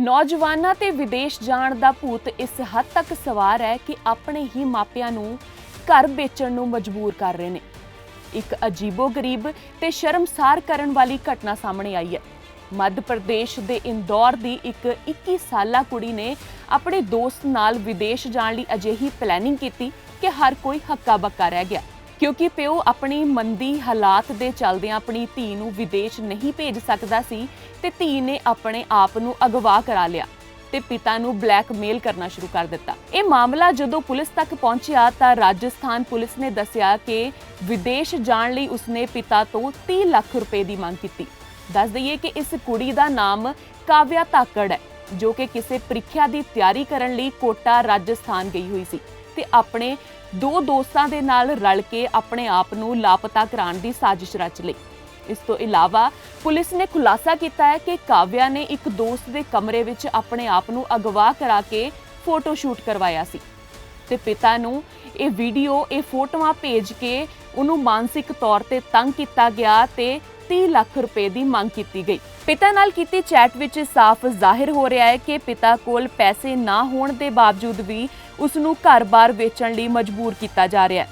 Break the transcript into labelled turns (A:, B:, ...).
A: ਨੌਜਵਾਨਾਂ ਤੇ ਵਿਦੇਸ਼ ਜਾਣ ਦਾ ਭੂਤ ਇਸ ਹੱਦ ਤੱਕ ਸਵਾਰ ਹੈ ਕਿ ਆਪਣੇ ਹੀ ਮਾਪਿਆਂ ਨੂੰ ਘਰ ਵੇਚਣ ਨੂੰ ਮਜਬੂਰ ਕਰ ਰਹੇ ਨੇ। ਇੱਕ ਅਜੀਬੋ-ਗਰੀਬ ਤੇ ਸ਼ਰਮਸਾਰ ਕਰਨ ਵਾਲੀ ਘਟਨਾ ਸਾਹਮਣੇ ਆਈ ਹੈ। ਮੱਧ ਪ੍ਰਦੇਸ਼ ਦੇ ਇੰਦੌਰ ਦੀ ਇੱਕ 21 ਸਾਲਾ ਕੁੜੀ ਨੇ ਆਪਣੇ ਦੋਸਤ ਨਾਲ ਵਿਦੇਸ਼ ਜਾਣ ਲਈ ਅਜਿਹੀ ਪਲੈਨਿੰਗ ਕੀਤੀ ਕਿ ਹਰ ਕੋਈ ਹੱਕਾ ਬੱਕਾ ਰਹਿ ਗਿਆ। ਕਿਉਂਕਿ ਪਿਓ ਆਪਣੀ ਮੰਦੀ ਹਾਲਾਤ ਦੇ ਚੱਲਦਿਆਂ ਆਪਣੀ ਧੀ ਨੂੰ ਵਿਦੇਸ਼ ਨਹੀਂ ਭੇਜ ਸਕਦਾ ਸੀ ਤੇ ਧੀ ਨੇ ਆਪਣੇ ਆਪ ਨੂੰ ਅਗਵਾ ਕਰਾ ਲਿਆ ਤੇ ਪਿਤਾ ਨੂੰ ਬਲੈਕਮੇਲ ਕਰਨਾ ਸ਼ੁਰੂ ਕਰ ਦਿੱਤਾ। ਇਹ ਮਾਮਲਾ ਜਦੋਂ ਪੁਲਿਸ ਤੱਕ ਪਹੁੰਚਿਆ ਤਾਂ ਰਾਜਸਥਾਨ ਪੁਲਿਸ ਨੇ ਦੱਸਿਆ ਕਿ ਵਿਦੇਸ਼ ਜਾਣ ਲਈ ਉਸਨੇ ਪਿਤਾ ਤੋਂ 30 ਲੱਖ ਰੁਪਏ ਦੀ ਮੰਗ ਕੀਤੀ। ਦੱਸ ਦਈਏ ਕਿ ਇਸ ਕੁੜੀ ਦਾ ਨਾਮ ਕਾਵਿਆ ਤਾਕੜ ਹੈ। ਜੋ ਕਿ ਕਿਸੇ ਪ੍ਰੀਖਿਆ ਦੀ ਤਿਆਰੀ ਕਰਨ ਲਈ ਕੋਟਾ ਰਾਜਸਥਾਨ ਗਈ ਹੋਈ ਸੀ ਤੇ ਆਪਣੇ ਦੋ ਦੋਸਤਾਂ ਦੇ ਨਾਲ ਰਲ ਕੇ ਆਪਣੇ ਆਪ ਨੂੰ ਲਾਪਤਾ ਕਰਾਉਣ ਦੀ ਸਾਜ਼ਿਸ਼ ਰਚ ਲਈ। ਇਸ ਤੋਂ ਇਲਾਵਾ ਪੁਲਿਸ ਨੇ ਖੁਲਾਸਾ ਕੀਤਾ ਹੈ ਕਿ ਕਾਵਿਆ ਨੇ ਇੱਕ ਦੋਸਤ ਦੇ ਕਮਰੇ ਵਿੱਚ ਆਪਣੇ ਆਪ ਨੂੰ ਅਗਵਾ ਕਰਾ ਕੇ ਫੋਟੋ ਸ਼ੂਟ ਕਰਵਾਇਆ ਸੀ ਤੇ ਪਿਤਾ ਨੂੰ ਇਹ ਵੀਡੀਓ, ਇਹ ਫੋਟੋਆਂ ਭੇਜ ਕੇ ਉਹਨੂੰ ਮਾਨਸਿਕ ਤੌਰ ਤੇ ਤੰਗ ਕੀਤਾ ਗਿਆ ਤੇ 30 ਲੱਖ ਰੁਪਏ ਦੀ ਮੰਗ ਕੀਤੀ ਗਈ। ਪਿਤਾ ਨਾਲ ਕੀਤੀ ਚੈਟ ਵਿੱਚ ਸਾਫ਼ ਜ਼ਾਹਿਰ ਹੋ ਰਿਹਾ ਹੈ ਕਿ ਪਿਤਾ ਕੋਲ ਪੈਸੇ ਨਾ ਹੋਣ ਦੇ ਬਾਵਜੂਦ ਵੀ ਉਸ ਨੂੰ ਘਰ-ਬਾਰ ਵੇਚਣ ਲਈ ਮਜਬੂਰ ਕੀਤਾ ਜਾ ਰਿਹਾ ਹੈ।